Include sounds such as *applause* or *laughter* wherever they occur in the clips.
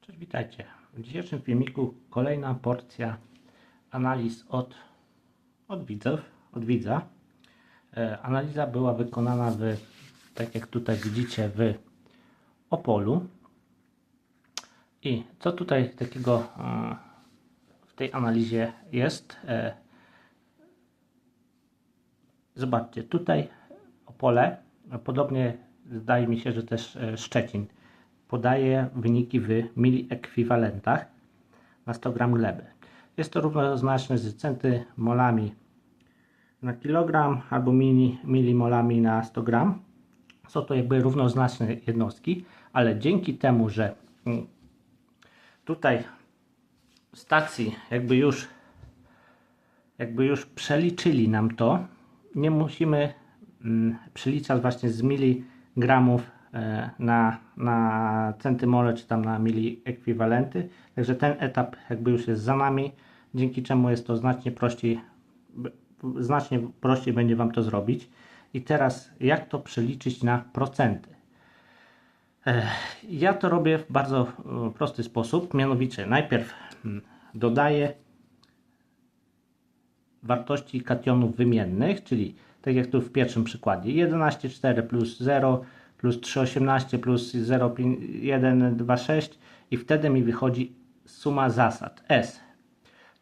Cześć, witajcie. W dzisiejszym filmiku kolejna porcja analiz od, od widzów, od widza. E, analiza była wykonana w, tak jak tutaj widzicie, w Opolu. I co tutaj takiego e, w tej analizie jest? E, zobaczcie, tutaj Opole, podobnie zdaje mi się, że też Szczecin podaje wyniki w miliekwiwalentach na 100 gram gleby. Jest to równoznaczne z centymolami na kilogram albo mili, milimolami na 100 gram. Są to jakby równoznaczne jednostki, ale dzięki temu, że mm, tutaj w stacji jakby już jakby już przeliczyli nam to, nie musimy mm, przeliczać właśnie z miligramów na, na centymole czy tam na miliekwiwalenty. Także ten etap jakby już jest za nami, dzięki czemu jest to znacznie prościej, znacznie prościej będzie Wam to zrobić. I teraz jak to przeliczyć na procenty? E, Ja to robię w bardzo e, prosty sposób, mianowicie najpierw mm, dodaję wartości kationów wymiennych, czyli tak jak tu w pierwszym przykładzie 11,4 plus 0 plus 3,18 plus 0,126 i wtedy mi wychodzi suma zasad S.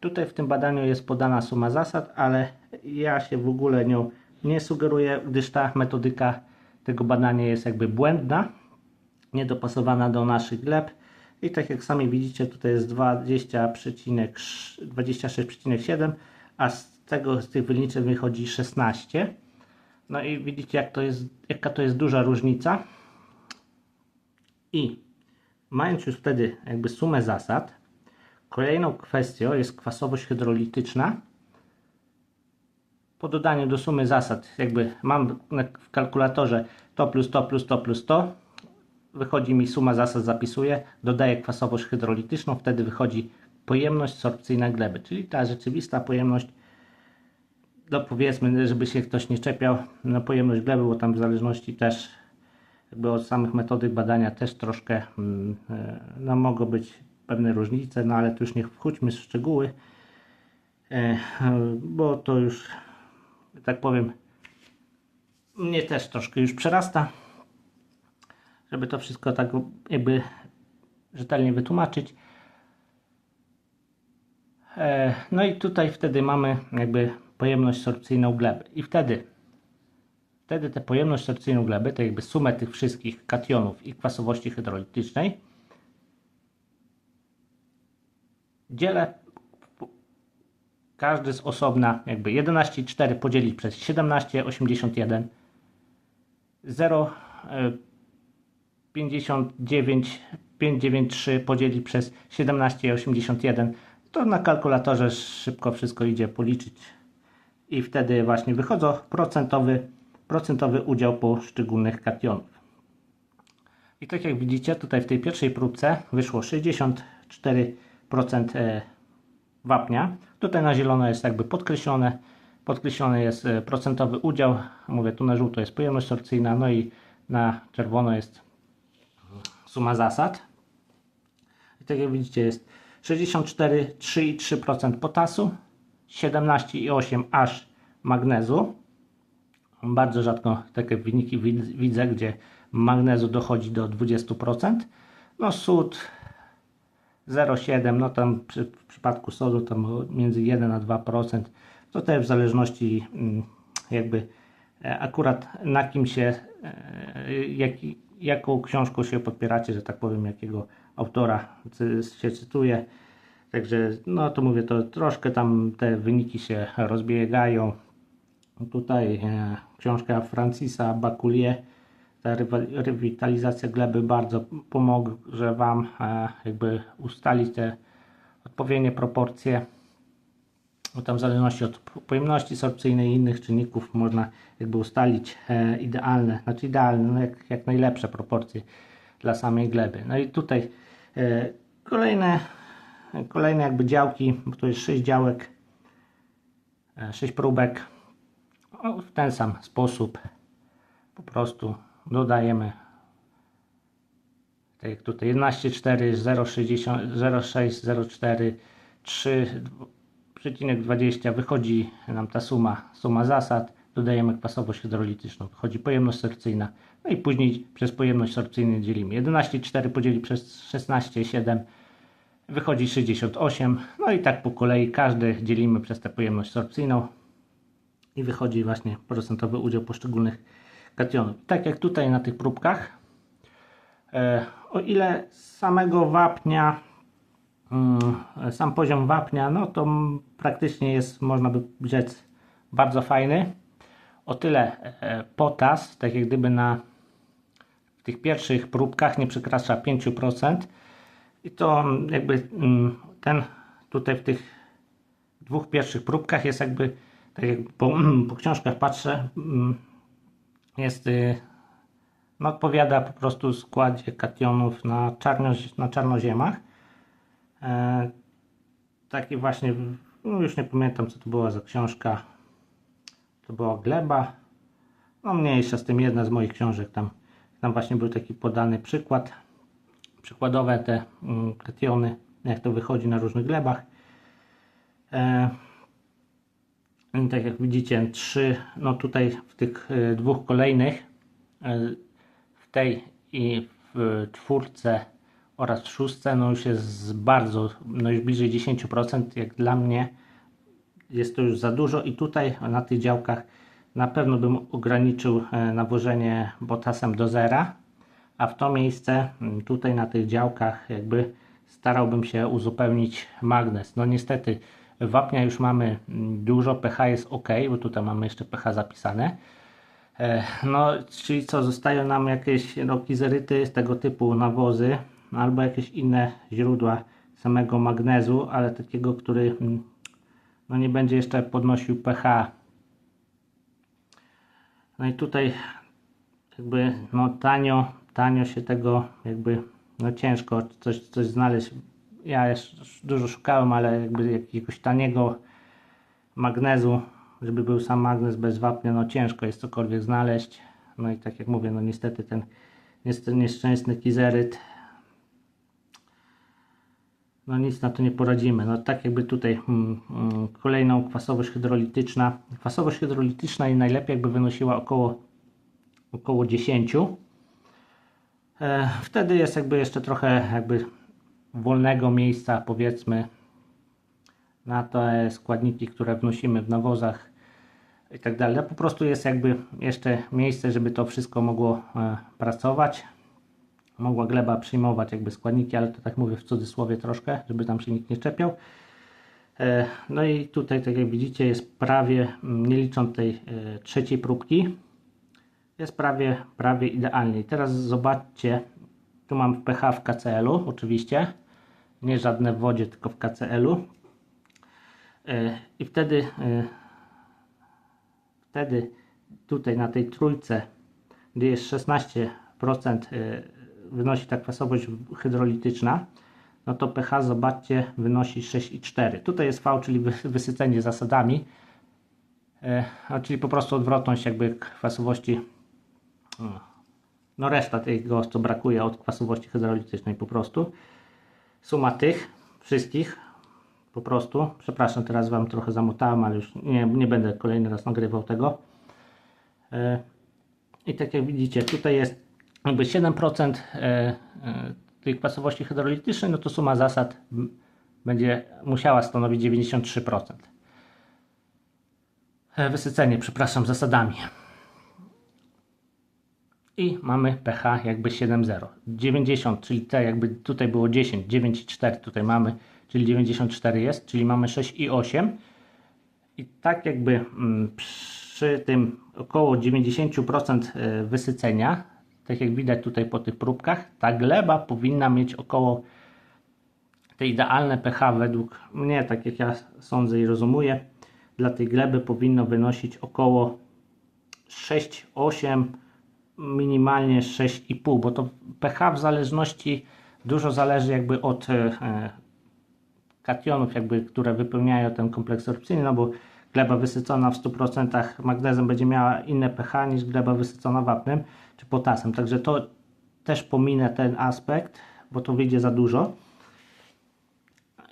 Tutaj w tym badaniu jest podana suma zasad, ale ja się w ogóle nią nie sugeruję, gdyż ta metodyka tego badania jest jakby błędna, niedopasowana do naszych gleb. I tak jak sami widzicie, tutaj jest 20,6 26,7, a z tego z tych wyliczeń wychodzi 16. No i widzicie, jak to jest, jaka to jest duża różnica. I mając już wtedy jakby sumę zasad, kolejną kwestią jest kwasowość hydrolityczna. Po dodaniu do sumy zasad, jakby mam w kalkulatorze to plus to plus to plus to, wychodzi mi suma zasad, zapisuję, dodaję kwasowość hydrolityczną, wtedy wychodzi pojemność sorpcyjna gleby, czyli ta rzeczywista pojemność no powiedzmy, żeby się ktoś nie czepiał na pojemność gleby, bo tam w zależności też jakby od samych metodyk badania też troszkę mm, e, no mogą być pewne różnice, no ale tu już nie wchódźmy w szczegóły, e, bo to już, tak powiem, mnie też troszkę już przerasta, żeby to wszystko tak jakby rzetelnie wytłumaczyć. E, No i tutaj wtedy mamy jakby pojemność sorpcyjną gleby. I wtedy, wtedy tę pojemność sorpcyjną gleby, to jakby sumę tych wszystkich kationów i kwasowości hydrolitycznej dzielę każdy z osobna jakby 11,4 podzielić przez 17,81 0 e, 59 593 podzielić przez 17,81 to na kalkulatorze szybko wszystko idzie policzyć i wtedy właśnie wychodzą procentowy, procentowy udział poszczególnych kationów. I tak jak widzicie tutaj w tej pierwszej próbce wyszło 64% e, wapnia. Tutaj na zielono jest jakby podkreślone, podkreślony jest e, procentowy udział. Mówię tu na żółto jest pojemność sorpcyjna, no i na czerwono jest suma zasad. I tak jak widzicie jest 64, 3,3% potasu, 17,8 aż magnezu. Bardzo rzadko takie wyniki wid- widzę, gdzie magnezu dochodzi do 20%. No sód 0,7, no tam przy, w przypadku sodu tam między 1 a 2%. To też w zależności mm, jakby e, akurat na kim się, e, jaki, jaką książką się podpieracie, że tak powiem, jakiego autora się cytuje. Także, no to mówię, to troszkę tam te wyniki się rozbiegają. Tutaj e, książka Francisa Baculier, ta rewitalizacja gleby bardzo pomoże Wam e, jakby ustalić te odpowiednie proporcje. Bo tam w zależności od pojemności sorpcyjnej i innych czynników można jakby ustalić e, idealne, znaczy idealne, no jak, jak najlepsze proporcje dla samej gleby. No i tutaj e, kolejne, kolejne jakby działki, bo to jest 6 działek, 6 próbek. O, w ten sam sposób po prostu dodajemy tak jak tutaj 11,4, 0,60, 0,6, 0,4, 3,20 wychodzi nam ta suma, suma zasad, dodajemy kwasowość hydrolityczną, wychodzi pojemność sorpcyjna, no i później przez pojemność sorpcyjną dzielimy. 11,4 podzieli przez 16,7 wychodzi 68, no i tak po kolei każdy dzielimy przez tę pojemność sorpcyjną i wychodzi właśnie procentowy udział poszczególnych kationów. Tak jak tutaj na tych próbkach, e, o ile samego wapnia, mm, sam poziom wapnia, no to praktycznie jest, można by rzec, bardzo fajny. O tyle e, potas, tak jak gdyby na tych pierwszych próbkach nie przekracza 5%. I to mm, jakby mm, ten tutaj w tych dwóch pierwszych próbkach jest jakby, tak jak po, po książkach patrzę, mm, jest, y, no odpowiada po prostu składzie kationów na, czarno, na czarnoziemach. E, taki właśnie, no już nie pamiętam co to była za książka, to była gleba, no mniejsza z tym, jedna z moich książek, tam, tam właśnie był taki podany przykład, przykładowe te mm, kationy, jak to wychodzi na różnych glebach. E, tak jak widzicie, trzy, no tutaj w tych e, dwóch kolejnych, e, w tej i w czwórce oraz w szóstce, no już jest bardzo, no już bliżej 10%, jak dla mnie jest to już za dużo i tutaj na tych działkach na pewno bym ograniczył nawożenie botasem do zera, a w to miejsce mm, tutaj na tych działkach jakby starałbym się uzupełnić magnez. No niestety wapnia już mamy mm, dużo, pH jest ok, bo tutaj mamy jeszcze pH zapisane. E, no, czyli co, zostają nam jakieś no, kizeryty tego typu nawozy, albo jakieś inne źródła samego magnezu, ale takiego, który mm, no, nie będzie jeszcze podnosił pH. No i tutaj jakby no, tanio, tanio się tego jakby no ciężko coś, coś znaleźć. Ja dużo szukałem, ale jakby jakiegoś taniego magnezu, żeby był sam magnez bez wapnia, no ciężko jest cokolwiek znaleźć. No i tak jak mówię, no niestety ten niestety nieszczęsny kizeryt no nic na to nie poradzimy. No tak jakby tutaj mm, mm, kolejną kwasowość hydrolityczna. Kwasowość hydrolityczna i najlepiej jakby wynosiła około około 10. E, wtedy jest jakby jeszcze trochę jakby wolnego miejsca powiedzmy na te składniki, które wnosimy w nawozach i tak dalej. Po prostu jest jakby jeszcze miejsce, żeby to wszystko mogło e, pracować. Mogła gleba przyjmować jakby składniki, ale to tak mówię w cudzysłowie troszkę, żeby tam się nikt nie czepiał. E, no i tutaj, tak jak widzicie, jest prawie, nie licząc tej trzeciej próbki, jest prawie, prawie idealnie. Teraz zobaczcie, tu mam pH w KCL-u oczywiście, nie żadne w wodzie, tylko w KCL-u. E, I wtedy, e, wtedy tutaj na tej trójce, gdzie jest 16% e, wynosi ta kwasowość hydrolityczna, no to pH zobaczcie wynosi 6,4. Tutaj jest V, czyli wysycenie zasadami, czyli po prostu odwrotność jakby kwasowości no reszta tego, co brakuje od kwasowości hydraulicznej po prostu. Suma tych wszystkich po prostu. Przepraszam, teraz Wam trochę zamotałem, ale już nie, nie będę kolejny raz nagrywał tego. E, I tak jak widzicie, tutaj jest jakby 7% e, e, tej kwasowości hydrolitycznej, no to suma zasad będzie musiała stanowić 93%. Wysycenie, przepraszam, zasadami i mamy pH jakby 7,0. 90, czyli te jakby tutaj było 10, 9,4 tutaj mamy, czyli 94 jest, czyli mamy 6,8 i tak jakby mm, przy tym około 90% e, wysycenia, tak jak widać tutaj po tych próbkach, ta gleba powinna mieć około te idealne pH według mnie, tak jak ja sądzę i rozumuję, dla tej gleby powinno wynosić około 6-8 minimalnie 6,5, bo to pH w zależności dużo zależy jakby od e, kationów, jakby, które wypełniają ten kompleks sorpcyjny, no bo gleba wysycona w 100% magnezem będzie miała inne pH niż gleba wysycona wapnem czy potasem. Także to też pominę ten aspekt, bo to wyjdzie za dużo.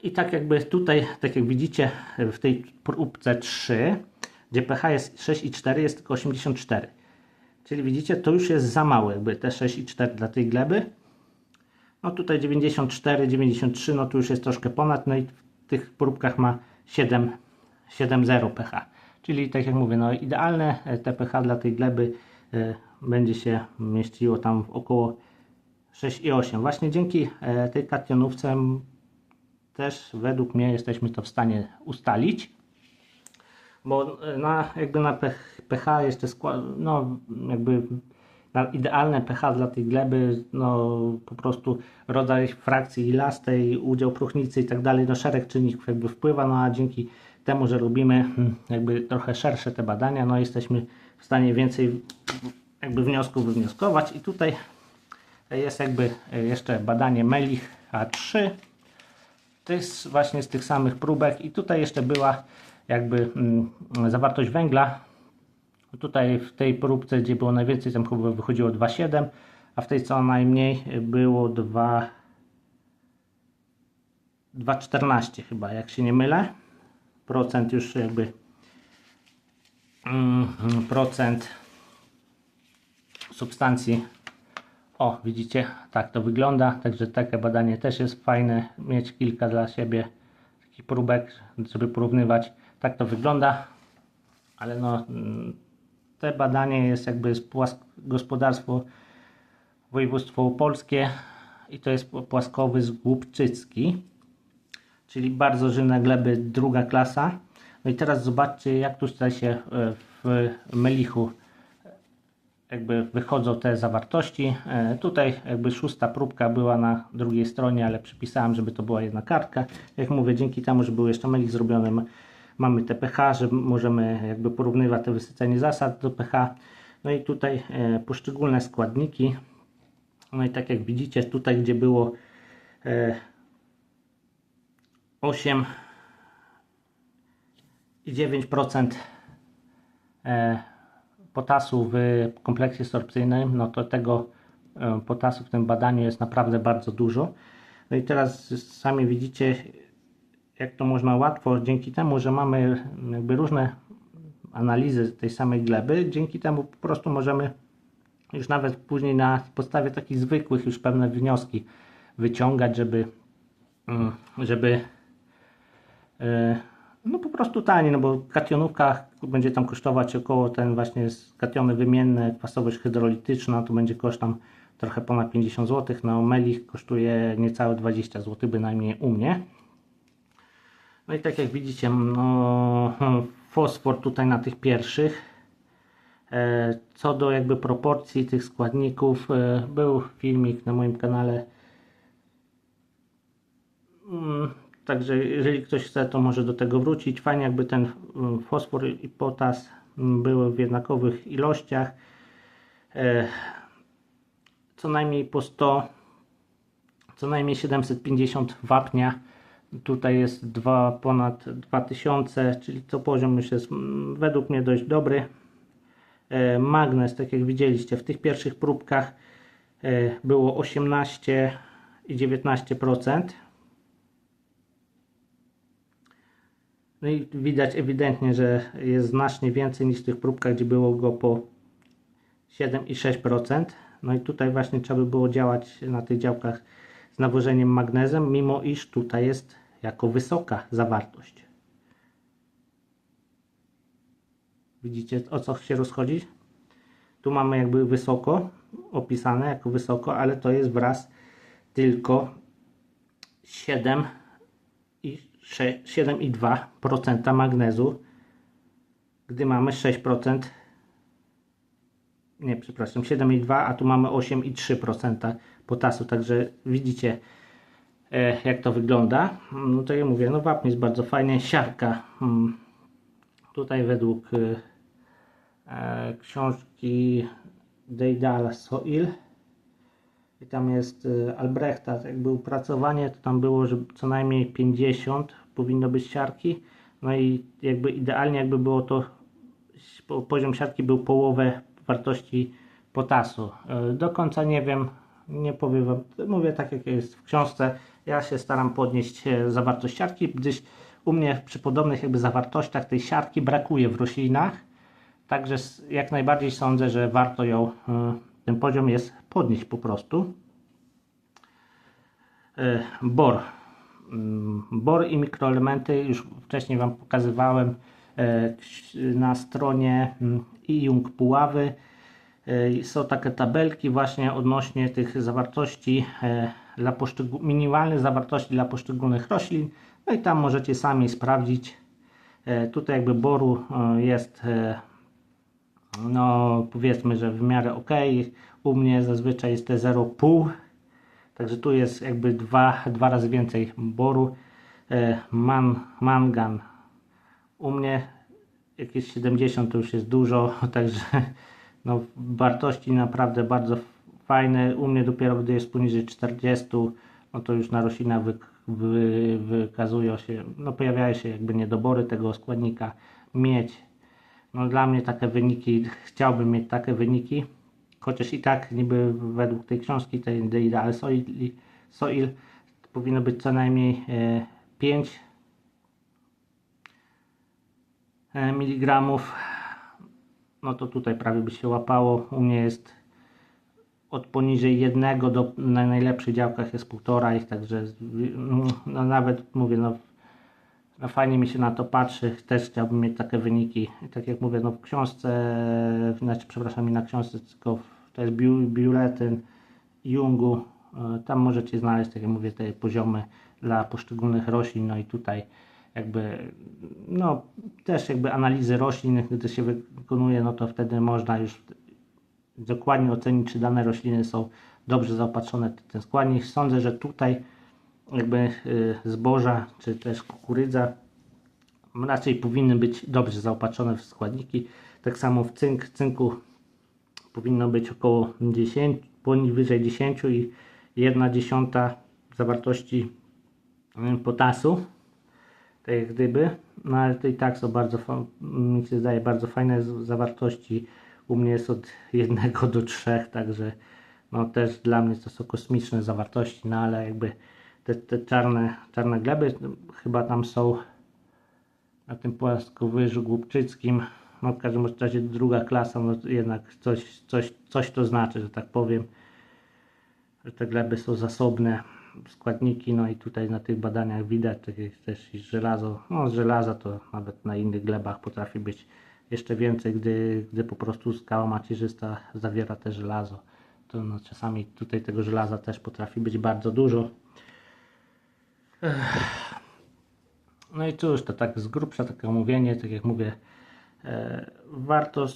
I tak jakby tutaj, tak jak widzicie w tej próbce 3, gdzie pH jest 6,4 jest tylko 84. Czyli widzicie, to już jest za mało jakby te 6,4 dla tej gleby. No tutaj 94, 93, no tu już jest troszkę ponad, no i w tych próbkach ma 7, 7,0 pH. Czyli tak jak mówię, no idealne e, te pH dla tej gleby e, będzie się mieściło tam w około 6,8. Właśnie dzięki e, tej kationówce też według mnie jesteśmy to w stanie ustalić. Bo e, na, jakby na pH, jeszcze skład, no jakby na idealne pH dla tej gleby, no po prostu rodzaj frakcji ilastej, udział próchnicy i tak dalej, no szereg czynników jakby wpływa, no a dzięki temu, że robimy hmm, jakby trochę szersze te badania, no jesteśmy w stanie więcej jakby wniosków wywnioskować. I tutaj jest jakby jeszcze badanie Melich A3 to jest właśnie z tych samych próbek. I tutaj jeszcze była jakby mm, zawartość węgla. Tutaj w tej próbce, gdzie było najwięcej, tam chyba wychodziło 2,7 a w tej co najmniej było 2 2,14 chyba, jak się nie mylę. Procent już jakby mm, procent substancji. O widzicie tak to wygląda. Także takie badanie też jest fajne mieć kilka dla siebie takich próbek żeby porównywać tak to wygląda ale no mm, te badanie jest jakby z gospodarstwo województwo polskie i to jest płaskowy zgłupczycki czyli bardzo żylne gleby druga klasa. No i teraz zobaczcie jak tutaj się e, w melichu jakby wychodzą te zawartości. E, tutaj jakby szósta próbka była na drugiej stronie, ale przypisałem, żeby to była jedna kartka. Jak mówię, dzięki temu, że był jeszcze melich zrobiony, mamy te pH, że możemy jakby porównywać te wysycenie zasad do pH. No i tutaj e, poszczególne składniki. No i tak jak widzicie, tutaj gdzie było 8 i 9% e, potasu w kompleksie sorpcyjnym, no to tego e, potasu w tym badaniu jest naprawdę bardzo dużo. No i teraz sami widzicie, jak to można łatwo, dzięki temu, że mamy jakby różne analizy tej samej gleby, dzięki temu po prostu możemy już nawet później na podstawie takich zwykłych już pewne wnioski wyciągać, żeby, mm, żeby E, no po prostu taniej, no bo kationówka będzie tam kosztować około ten właśnie kationy wymienne, kwasowość hydrolityczna, to będzie koszt tam trochę ponad 50 zł, na Omelich kosztuje niecałe 20 zł bynajmniej u mnie. No i tak jak widzicie, no, fosfor tutaj na tych pierwszych. E, co do jakby proporcji tych składników, e, był filmik na moim kanale mm, Także jeżeli ktoś chce, to może do tego wrócić. Fajnie jakby ten mm, fosfor i potas mm, były w jednakowych ilościach. E, co najmniej po 100, co najmniej 750 wapnia. Tutaj jest dwa, ponad 2000, czyli to poziom już jest mm, według mnie dość dobry. E, magnes, tak jak widzieliście, w tych pierwszych próbkach e, było 18 i 19%. No i widać ewidentnie, że jest znacznie więcej niż w tych próbkach, gdzie było go po 7,6%. No i tutaj właśnie trzeba by było działać na tych działkach z nawożeniem magnezem, mimo iż tutaj jest jako wysoka zawartość. Widzicie o co się rozchodzi? Tu mamy jakby wysoko opisane jako wysoko, ale to jest wraz tylko 7 i 7,2% magnezu, gdy mamy 6%, nie przepraszam, 7,2, a tu mamy 8,3% potasu, także widzicie jak to wygląda. No to ja mówię, no wapń jest bardzo fajnie, siarka. Hmm, tutaj według e, e, książki Deidala Soil. I tam jest Albrechta, jakby upracowanie, to tam było, że co najmniej 50 powinno być siarki, no i jakby idealnie jakby było to, poziom siarki był połowę wartości potasu. Do końca nie wiem, nie powiem wam, mówię tak jak jest w książce, ja się staram podnieść e, zawartość siarki, gdyż u mnie przy podobnych jakby zawartościach tej siarki brakuje w roślinach, także jak najbardziej sądzę, że warto ją, e, ten poziom jest podnieść po prostu. E, Bor. Mm, Bor i mikroelementy już wcześniej Wam pokazywałem na stronie mm, iJung Puławy. Są takie tabelki właśnie odnośnie tych zawartości dla minimalnych zawartości dla poszczególnych roślin. No i tam możecie sami sprawdzić. E, Tutaj jakby boru e, jest e, no powiedzmy, że w miarę ok. U mnie zazwyczaj jest te 0,5. Także tu jest jakby dwa, dwa razy więcej boru. Man, mangan u mnie jakieś 70 to już jest dużo, *laughs* także no, wartości naprawdę bardzo fajne. U mnie dopiero gdy jest poniżej 40, no to już na roślinach wy, wy, wykazują się, no pojawiają się jakby niedobory tego składnika miedź. No dla mnie takie wyniki, chciałbym mieć takie wyniki, chociaż i tak niby według tej książki, tej The Ideal Soil, Soil powinno być co najmniej e, 5 e, miligramów. No to tutaj prawie by się łapało. U mnie jest od poniżej jednego do na najlepszych działkach jest półtora ich, także no nawet mówię, no, no fajnie mi się na to patrzy, też chciałbym mieć takie wyniki. I tak jak mówię, no w książce, znaczy przepraszam, nie na książce, tylko w, to jest biu- biuletyn Jungu, e, tam możecie znaleźć, tak jak mówię, te poziomy dla poszczególnych roślin, no i tutaj jakby, no też jakby analizy roślin, gdy się wykonuje, no to wtedy można już dokładnie ocenić, czy dane rośliny są dobrze zaopatrzone w ten składnik. Sądzę, że tutaj jakby y, zboża, czy też kukurydza raczej powinny być dobrze zaopatrzone w składniki. Tak samo w cynk, cynku powinno być około 10, poniżej 10 i 1 dziesiąta zawartości y, potasu. Tak jak gdyby, no ale to i tak są bardzo, mi się zdaje, bardzo fajne zawartości. U mnie jest od *laughs* 1 do 3, także no też dla mnie to są kosmiczne zawartości, no ale jakby te, te czarne, czarne gleby no, chyba tam są na tym płaskowyżu głupczyckim, no w każdym razie druga klasa, no jednak coś, coś, coś to znaczy, że tak powiem, że te gleby są zasobne składniki, no i tutaj na tych badaniach widać tak jak też i żelazo, no z żelaza to nawet na innych glebach potrafi być jeszcze więcej, gdy, gdy po prostu skała macierzysta zawiera te żelazo, to no czasami tutaj tego żelaza też potrafi być bardzo dużo. No i cóż, to tak z grubsza takie omówienie, tak jak mówię, e, warto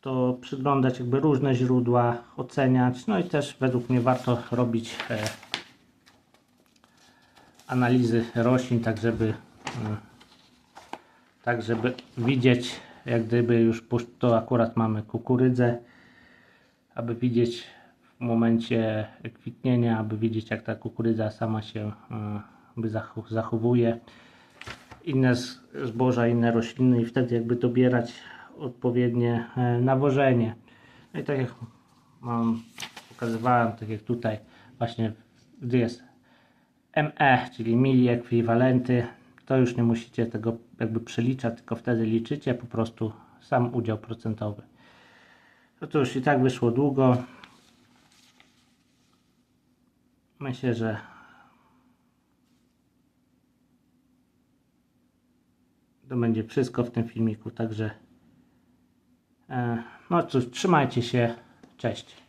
to przyglądać jakby różne źródła, oceniać, no i też według mnie warto robić e, analizy roślin, tak żeby e, tak żeby widzieć, jak gdyby już to akurat mamy kukurydzę, aby widzieć w momencie kwitnienia, aby widzieć jak ta kukurydza sama się e, by zachu- zachowuje. Inne zboża, inne rośliny i wtedy jakby dobierać odpowiednie e, nawożenie. No i tak jak mam, pokazywałem, tak jak tutaj właśnie gdy jest ME, czyli mili ekwiwalenty, to już nie musicie tego jakby przeliczać, tylko wtedy liczycie po prostu sam udział procentowy. No to już i tak wyszło długo. Myślę, że to będzie wszystko w tym filmiku, także e, no cóż, trzymajcie się, cześć.